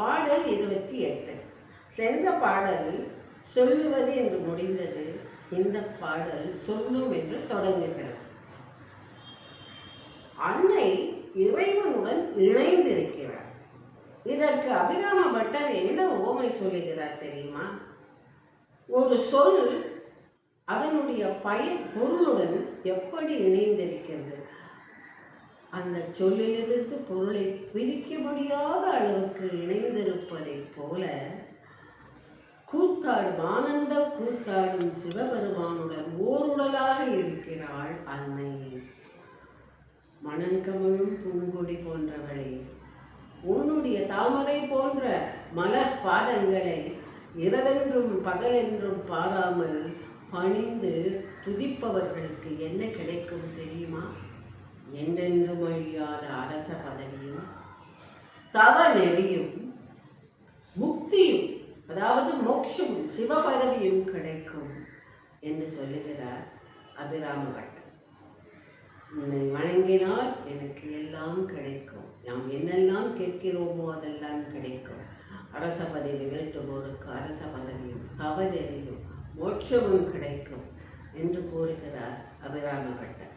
பாடல் இருபத்தி எட்டு. சென்ற பாடல் சொல்லுவது என்று முடிந்தது இந்த பாடல் சொல்லும் என்று தொடங்குகிறது. அன்னை இறைவனுடன் இணைந்திருக்கிறார். இதற்கு அபிராம பட்டர் என்ன ஓமை சொல்லுகிறார் தெரியுமா? ஒரு சொல் அதனுடைய பயன் பொருளுடன் எப்படி இணைந்திருக்கிறது? அந்த சொல்லிலிருந்து பொருளை பிரிக்க முடியாத அளவுக்கு இணைந்திருப்பதைப் போல கூத்தாடும் ஆனந்த கூத்தாடும் சிவபெருமானுடன் ஓருடலாக இருக்கிறாள் அன்னை. மணங்கமழும் பூங்கொடி போன்றவளே உன்னுடைய தாமரை போன்ற மலர் பாதங்களை இரவென்றும் பகலென்றும் பாராமல் பணிந்து துதிப்பவர்களுக்கு என்ன கிடைக்கும் தெரியுமா? என்றென்றும் அழியாத அரச பதவியும் தவ நெறியும் முக்தியும் அதாவது மோட்சமும் சிவபதவியும் கிடைக்கும் என்று சொல்லுகிறார் அபிராம பட்டம் உன்னை வணங்கினால் எனக்கு எல்லாம் கிடைக்கும். நாம் என்னெல்லாம் கேட்கிறோமோ அதெல்லாம் கிடைக்கும். அரச பதவி வேண்டுவோருக்கு அரச பதவியும் தவ நெறியும் மோட்சமும் கிடைக்கும் என்று கூறுகிறார் அபிராம பட்டம்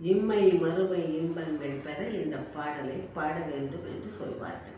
இம்மை மறுமை இன்பங்கள் பெற இந்த பாடலை பாட வேண்டும் என்று சொல்வார்கள்.